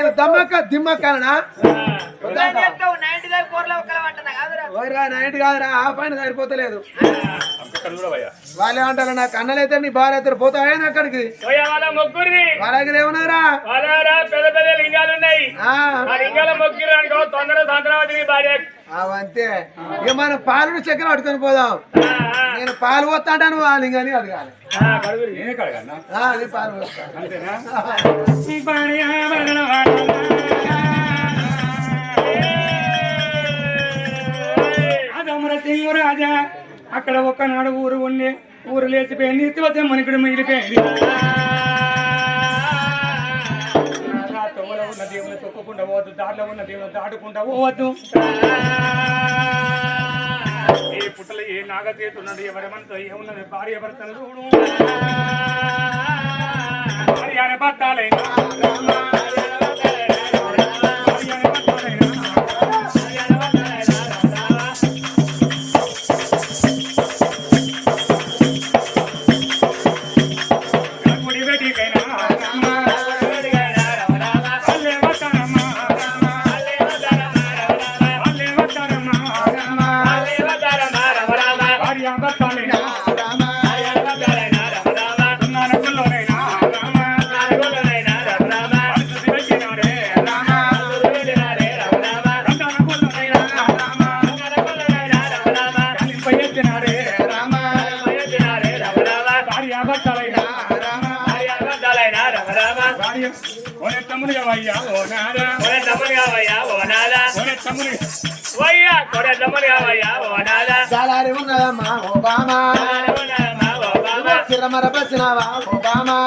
నేను ఓయరా నైట్ కాదురా. ఆ పైన సరిపోతలేదు. వాళ్ళు ఏమంటారు నాకు అన్నలైతే నీ భార్య అయితే పోతావే అక్కడికి? పోయా వాళ్ళ ముగ్గురిని. వాళ్ళ దగ్గర ఏమన్నారా పెద్ద పెద్ద లింగాలు ఉన్నాయి. లింగాల అనుకో తొందర భార్య. అవంతే ఇక మనం పాలు చక్కెర పట్టుకొని పోదాం. పాలు పోతా అంటాను ఆ లింగాని అడగాలి పాలు రాజా అక్కడ ఒక్కనాడు ఊరు ఉండి. ఊరు లేచిపోయింది ఇసువతే మనకుడు మిగిలిపోయింది. తోవలో ఉన్న దేవుని తొక్కకుండా పోవద్దు దారిలో ఉన్న దేవుని దాటుకుంటా పోవద్దు. ఏ పుట్టలు ఏ నాగచేతి ఉన్నది ఏ ఉన్నది భార్య భర్తలు చూడు. భార్య అనే భర్తలైనా ఓనే తమ్మునిగా వయ్యా ఓ నాదా ఓనే తమ్మునిగా. సాలారి ఉన్నదమ్మా ఓబామా. చిరమర పచ్చినావా ఓబామా.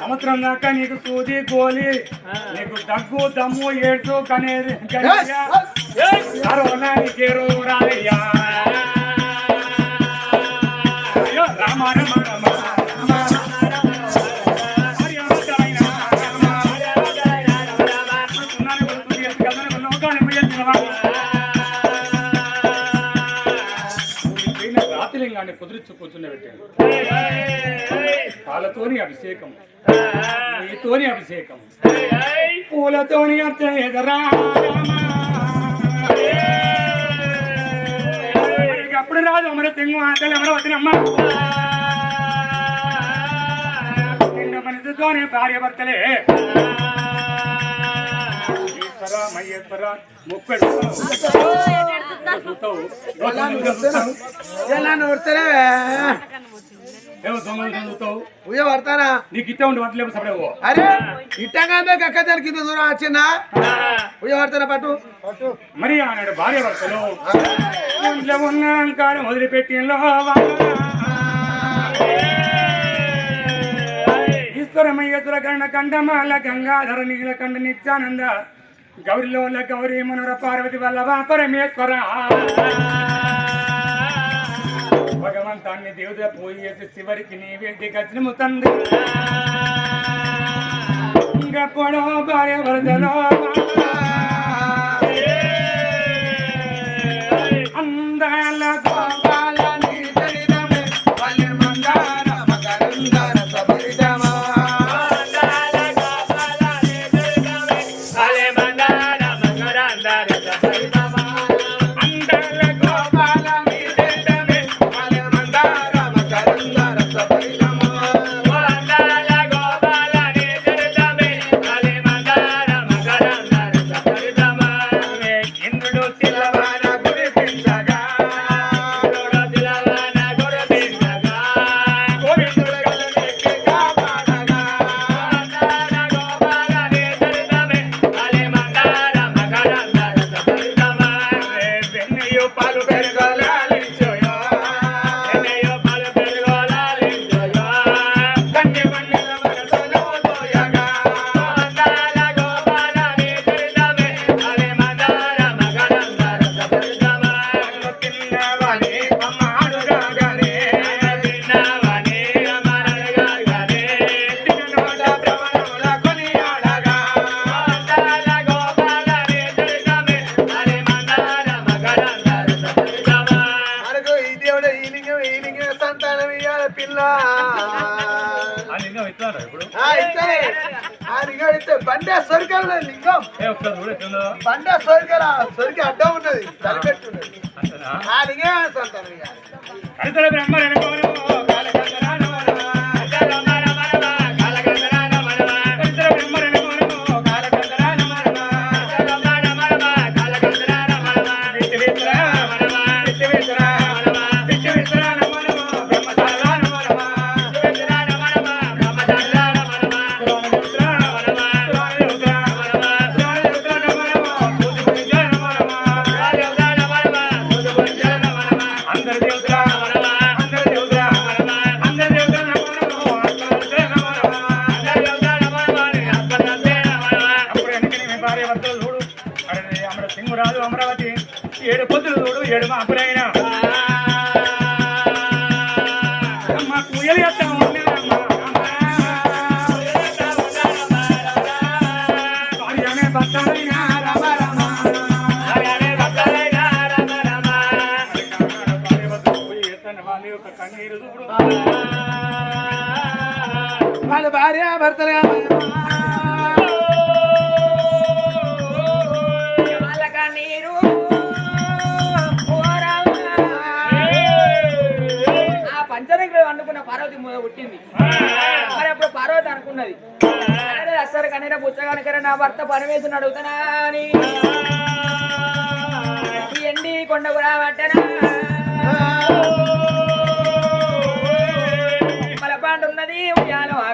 సంవత్సరం దాకా నీకు సూది గోలి నీకు దగ్గు దమ్ము ఏడ్చు కనేది. కరోనా రాతిలింగాన్ని కుదిరిచ్చు కూర్చుండబెట్టాడు పాలతోని అభిషేకం నీతోని అభిషేకం పూలతోని అర్థం ఎదరా అప్పుడు రాదు అమర సింగు ఆటలు అమర వచ్చినమ్మ నిన్న మనిషితోనే భార్య భర్తలే. పడతానా నీకు ఇట్టే ఉండి అరే దూరం వచ్చిందా? ఉయ్య పడతానా పట్టు? మరి ఆనాడు భార్య భర్తలు. ఇంట్లో వదిలిపెట్టి ఈశ్వరమయ్యేశ్వర కర్ణ కంఠమాల గంగాధర నీలకంఠ నిత్యానంద. గౌరిలో గౌరీ మనోర పార్వతి వల్లభ పరమేశ్వర. భగవంతాన్ని దేవుద పోయేసి చివరికి నీవే గజము తండ్రి ఇంకెప్పుడో భార్య వరదలో. అందాల గోపాలని చరితమే, వల్లె మందార మకరందర. లింగం ఇస్తారా ఇప్పుడు ఆ, ఇస్తానే. ఆ లింగం ఇస్తే బండే సొరికల లింగం ఏ ఒకసారి చూడు ఎట్లుందో బండే సొరికల సొరికి అడ్డం ఉన్నది తలపెట్టున్నది అంతేనా ఆ లింగం సంతానం ఇయ్యాలి కడితల బ్రహ్మ పొద్దులు చూడు ఏడు మాపులైన అమ్మ కుయలి అత్త భార్యనే భార్య భర్తలు మొద పుట్టింది. మరి అప్పుడు పార్వతి అనుకున్నది అసలు కనీర పుచ్చగానికరే నా భర్త పరమేశ్వరుని అడుగుతానా అని. ఎండి కొండకు రావట్టనా మల పాండు ఉన్నది ఉయ్యాలో ఆ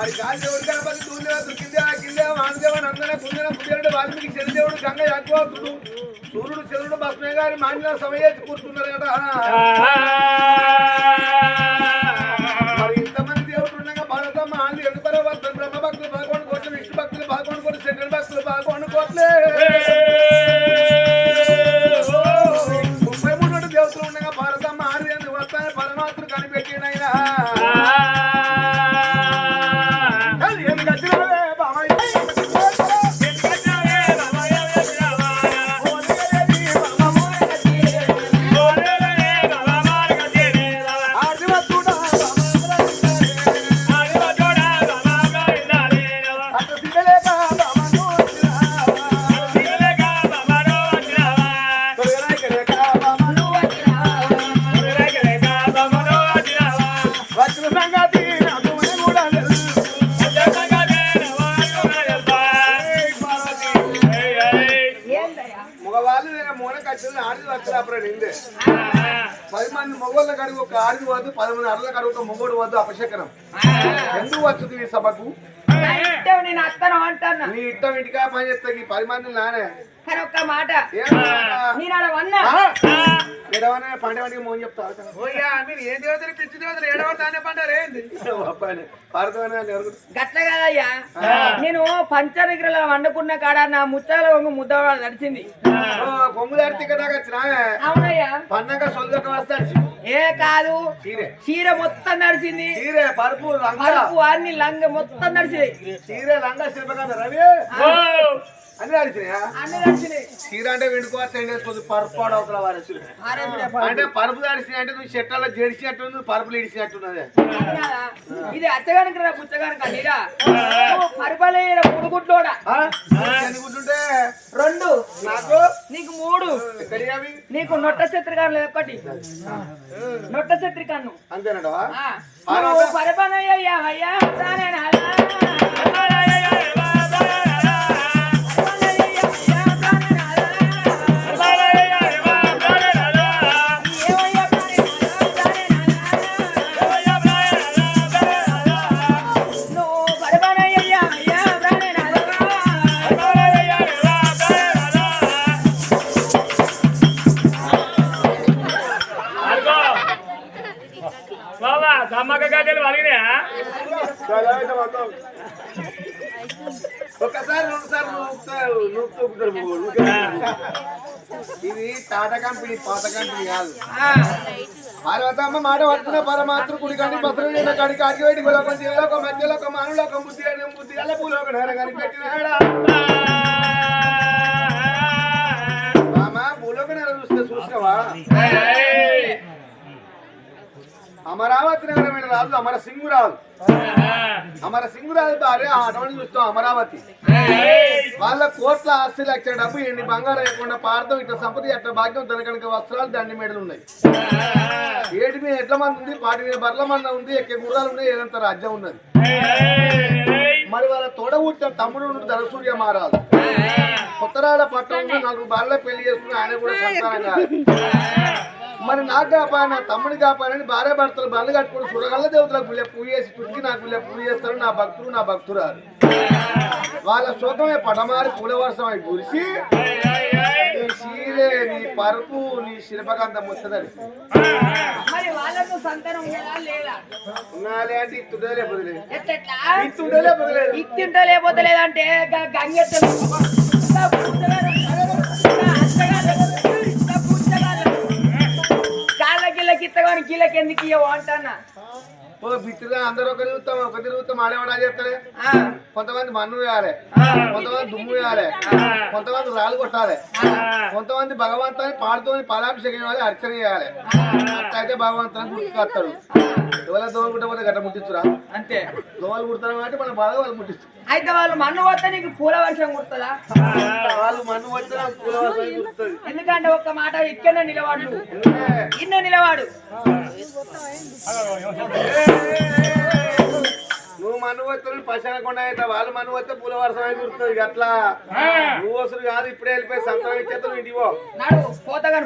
మరి గాలి దేవుడు గణపతి తూర్దేవ దుఃఖిందేవ కిందేవ మానదేవ నందన కుందన కుదేరుడు వాల్మీకి శనిదేవుడు గంగ యాకోబుడు సూర్యుడు చంద్రుడు భస్మే గారి మాన్య సమయ కూర్చున్నారు కదా మరి ఇంతమంది దేవుడు ఉండగా భారతమ్మ ఆంధ్ర ఎడుపర భక్తులు బ్రహ్మ భక్తులు పదకొండు కోట్లు విష్ణు భక్తులు పదకొండు కోట్లు శంకర భక్తులు పదకొండు కోట్లే. ముప్పై మూడు దేవతలు ఉండగా భారతమ్మ ఆరు వస్తాను పరమాత్మ కనిపెట్టినైనా మగవాళ్ళు నేను మూల కట్టిన ఆడిది వచ్చారు అప్పుడు నిందే. పది మంది మగవాళ్ళ కడుగు ఒక ఆడిది వద్దు పది మంది అడల కడుగు ఒక మొగోడు వద్దు అపశకరం ఎందుకు వచ్చుది ఈ సభకు? నీ ఇష్టం ఇంటికా పని చేస్తా ఈ పది మంది నానే. కానీ ఒక్క మాట? నేను అలా వన్నా. ఆ? ఏడవనే పండవానికి మోని చెప్తా ఓయ్యా మీరు ఏ దేవతలు పిచ్చి దేవతలు? ఏడవడతానే పంటారు ఏంది? పాడుతానే గట్ల కాదయ్యా. నేను పంచరిగ్రల వండుకున్న కాడ నా ముచ్చాల వంగు ముద్ద నడిచింది. దాడితే వచ్చినా? అవునయ్యా. పన్నాక సొల్లుక వస్తాడు ఏ కాదు. చీరే. మొత్తం నడిచింది. చీరే పరుపు పరుపు అన్ని లంగ మొత్తం నడిచినాయి చీరే లంగా శిల్పకాంత రవి? అన్ని నడిచినాయా? అన్ని నడిచినాయి. చీర అంటే వెండుకోవచ్చు వేసుకోవచ్చు పరుపు పాడు అవతల. అంటే పరుపు తడిసిన అంటే నువ్వు చెట్టాలో జడిచినట్టుంది పరుపులు ఇడిచినట్టున్నది అది. కాదా? ఇది అచ్చగానికి రా పుచ్చగానికి అన్నిరా పరిపాలన పుడుగుట్లోడా ఆ? ఎన్ని గుడ్లుంటే? రెండు. నాకు? నీకు మూడు. నీకు నొట్ట చిత్రకారులు ఒకటి. నొట్ట చిత్రికన్ను అంతేనటవా? ఆ, నువ్వు ఇది టాటా కంపెనీ పాత కంపెనీ కాదు. పార్వతమ్మ మాట పడుతున్న పరమాత్మ కుడి కానీ బసరు నిన్న కడికి పెట్టి ఒక జీవలోక మధ్యలో ఒక మానులో ఒక బుద్ధి బుద్ధి అల్ల పూలో ఒక నేర కానీ పెట్టినాడా? మామ భూలోక నేర చూస్తే చూసినావా అమరావతి నగరమైన రాజు అమర సింగు రాజు అమర సింగు భార్య ఆ అటువంటి చూస్తాం అమరావతి. వాళ్ళ కోట్ల ఆస్తి లక్ష డబ్బు ఎన్ని బంగారం లేకుండా పార్థం ఇట్లా సంపద అట్లా భాగ్యం తనకనక వస్త్రాలు దండి మెడలు ఉన్నాయి. ఏటి మీద ఎట్ల మంది ఉంది పాటి మీద బర్ల మంద ఉంది ఎక్కే గుర్రాలు ఉన్నాయి ఏదంత రాజ్యం ఉన్నది. మరి వాళ్ళ తోడ ఊర్చిన తమ్ముడు ఉన్నాడు ధనసూర్య మహారాజు. కొత్తరాడ పట్టణంలో నాలుగు బాళ్ళ పెళ్ళి చేసుకుని ఆయన కూడా సంతానం కాదు మరి నాకు కాపా నా తమ్ముడి కాపానని భార్య భర్తలు బండ్లు కట్టుకుని సురగల్ల దేవతలకు పుల్లె పూజ చేసి చుట్టుకి నాకు పుల్లె పూజ చేస్తారు నా భక్తులు నా భక్తురాలు. వాళ్ళ శోకమే పడమారి పూల వర్షం అయి కురిసి నీ చీరే నీ పరుపు నీ శిల్పకాంత ముచ్చదని ఉన్నాలే అంటే ఇత్తుండే లేకపోతే ఇత్తుండే లేకపోతే ఇత్తింటో లేకపోతే లేదంటే గంగెత్త కిత్తగాని గిల్లకి ఎందుకు ఇవ్వవు అంటానా ఓ బిత్తుగా అందరూ ఒక తిరుగుతాం ఒక తిరుగుతాం ఆడేవాడు అది చెప్తాడే. కొంతమంది మన్ను వేయాలి కొంతమంది దుమ్ము వేయాలి కొంతమంది రాళ్ళు కొట్టాలి కొంతమంది భగవంతుని పాడుతోని పాలాభిషేకం చేయాలి అర్చన చేయాలి. అట్లయితే భగవంతుని గుర్తుకొస్తాడు. ఎవరైనా దోమలు కుట్టకపోతే గట్ట ముట్టించురా? అంతే. దోమలు కుడతారు కాబట్టి మన బాధ వాళ్ళు ముట్టిస్తారు అయితే వాళ్ళు మన్ను పోతే నీకు పూల వర్షం కుడుతుందా? వాళ్ళు మన్ను వచ్చిన పూల వాసన కుడుతుంది. ఎందుకంటే ఒక్క మాట ఇక్కడనే నిలవాడు నువ్వు. ఇన్న నిలవాడు నువ్వు మన్ను వస్తే పశానకుండా అయితే వాళ్ళు మన్ను వస్తే పూల వర్షం అయి కుడుతుంది ఇక అట్లా. నువ్వు వస్తుడు కాదు ఇప్పుడే వెళ్ళిపోయి సంతానం ఇచ్చేస్తాను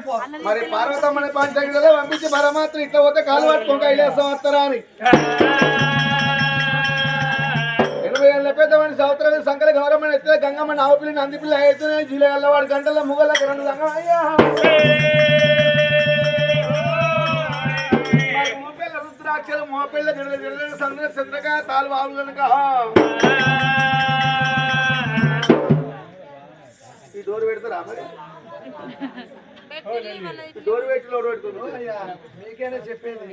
పో. మరి పార్వతమ్మని పంచగిరిలో పంపించి పరమాత్మ ఇట్లా పోతే కాలు పట్టుకో కైలాసం వస్తారా అని. ఎనభై ఏళ్ళ పెద్దవాడి సంవత్సరాలు సంకల గౌరవమైన ఎత్తే గంగమ్మ నావపిల్లి నందిపిల్లి అయితే జీల గల్లవాడు గంటల ముగలకు రెండు గంగ రుద్రాక్షలు మోపెళ్ళ గిడల గిడల సంద్ర చంద్రక తాలు వావులు కనుక ఈ డోర్ పెడతారా మరి? డోర్ పెట్టి లోడ్ పెడుతుంది మీకేనా చెప్పింది?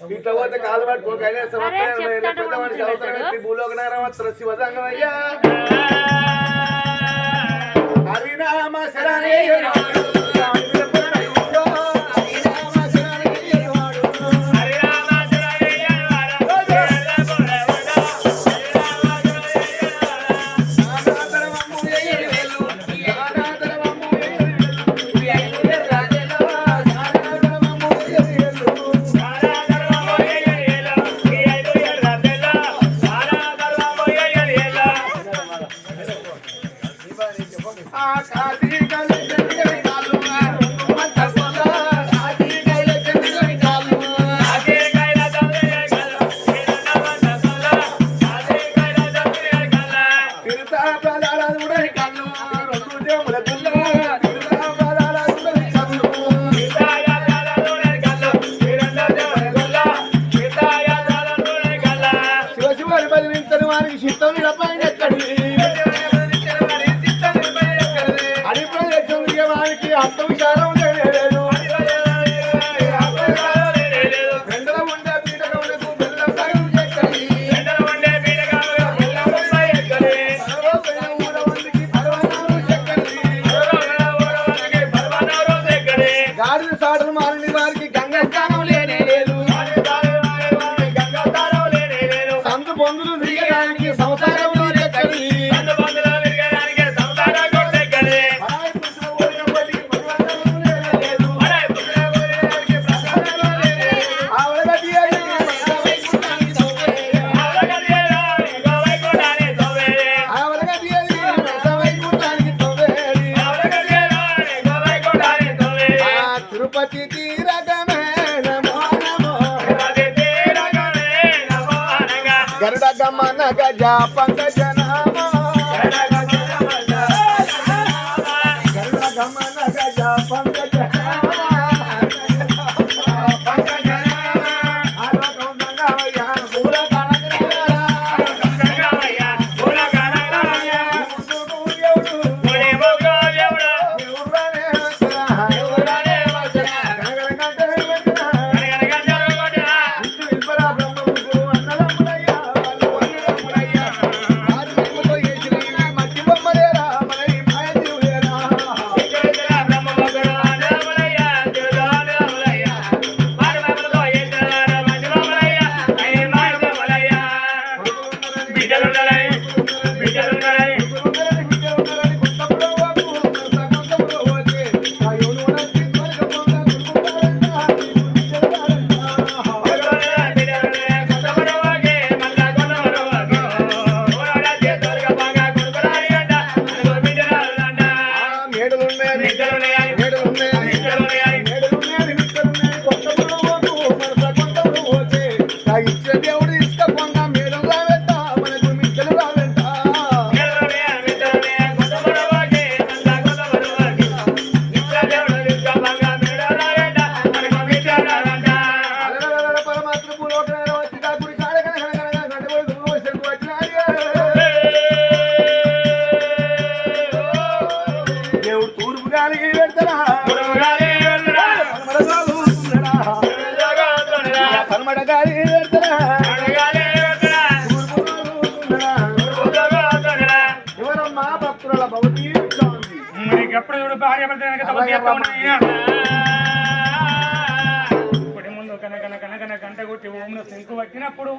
ఇట్లా పోతే కాలు పట్టుకో కైలాసం పెద్దవాడి భూలోక నగరం అయ్యా హరినామ శరణయ్యవాడు. ఆ తిరుపతి తీరగమే నమో నమో గరుడ గమన గజ పంకజ ఎప్పుడు చూడు భార్య. ఇప్పటి ముందు కన కన కన కన గంట కొట్టి ఓంలో శంకు పట్టినప్పుడు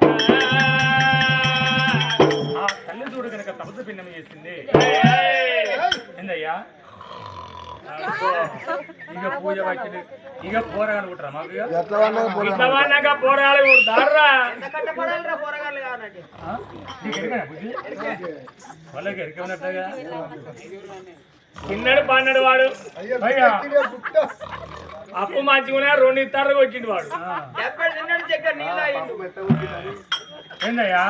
ఆ తల్లి చూడు కనుక తపస్సు పిండం చేసింది. ఏందయ్యా? ఇక పూజ పట్టింది. ఇక పోరగాలు కుట్రా మాకు పోరగాలు కుడతారా? వాళ్ళకి ఎరక ఉన్నట్టుగా? తిన్నాడు పన్నాడు వాడు. అప్పు మంచిగా రెండు ఇత్తర్లు కొట్టిండు వాడు ఏందయ్యా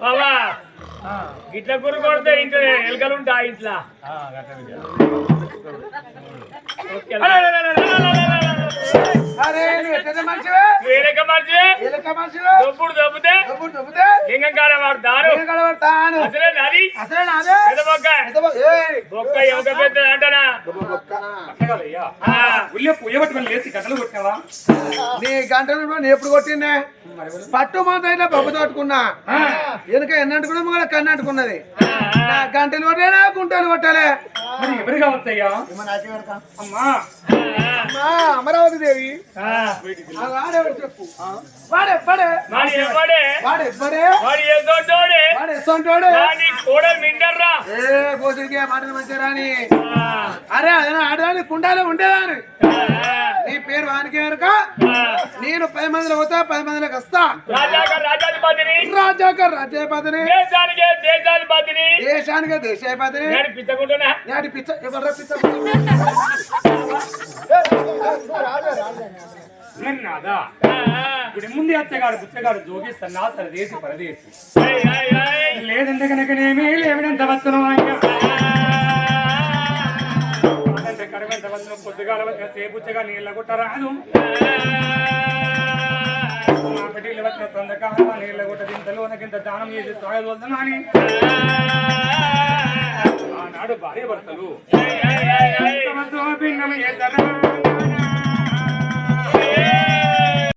బాబా ఇట్లా కూర కొడితే ఇంట్లో ఎలకలు ఉంటాయి ఇంట్లో. అరే నువ్వు ఎట్లా మనిషివే వేరేక మనిషి ఎలక మనిషివే దొప్పుడు దొబ్బితే? డబ్బులు డబ్బుతే లింగం కాడ వాడతారు నేను కలవడతాను అసలే నది. అసలే నాదే? పెద్ద బొక్క. పెద్ద- ఏయ్. బొక్క ఎముక పెద్ద అంటనా? డబ్బు బొక్కనా? అట్లా కాదయ్యా. ఆ, ఉల్లే పుయ్య పట్టుకొని లేచి గంటలు కొట్టినావా? నీ గంటలు నేను ఎప్పుడు కొట్టిందే? పట్టు మాత్రం ఇట్లా బొబ్బ తోటుకున్నా వెనుక ఎన్నంటుకున్నా కూడా కన్ను అంటుకున్నది నా గంటలు కొట్టానా గుంటలు కొట్టాలే. మరి ఎవరు కావచ్చయ్యా అమ్మా. అమ్మా అమరావతి దేవి. వాడెవడు చెప్పు? వాడే వాడే. వాడు వాడు. ఎవ్వడే వాడు. ఏ తోటోడే వాడు ఎస్సంటోడు వాడి కోడలు మిండర్రా ఏ పోతుడికే మాటలు మంచిగా రాని. అరే అదే ఆడదాని కుండాలే ఉండేదాని నీ పేరు వానికి కనుక ఆ. నేను పది మందిలో పోతా పది మందిలోకి వస్తా. రాజాక రాజాధిపతిని రాజ్యాధిపతిని. దేశానికి దేశాధిపతిని. దేశానికి దేశాధిపతిని. నేను పిచ్చకుంటున్నా. పిచ్చ ఎవరు పిచ్చ? ఇప్పుడు ముందు అత్తగాడు బుచ్చగాడు జోగి సన్నాసర దేశి పరదేశి. లేదంటే కనుకనేమి లేవనంత వచ్చను వచ్చను పొద్దుగాల వచ్చిన సేపుచ్చగా నీళ్ళ కొట్టరాదు మా పెట్టి వచ్చిన సందకాలం నీళ్ళ కొట్ట దింతలు నాకింత దానం చేసి సాగదోల్దామని ఆనాడు భార్య భర్తలు. భిన్నం చేతరా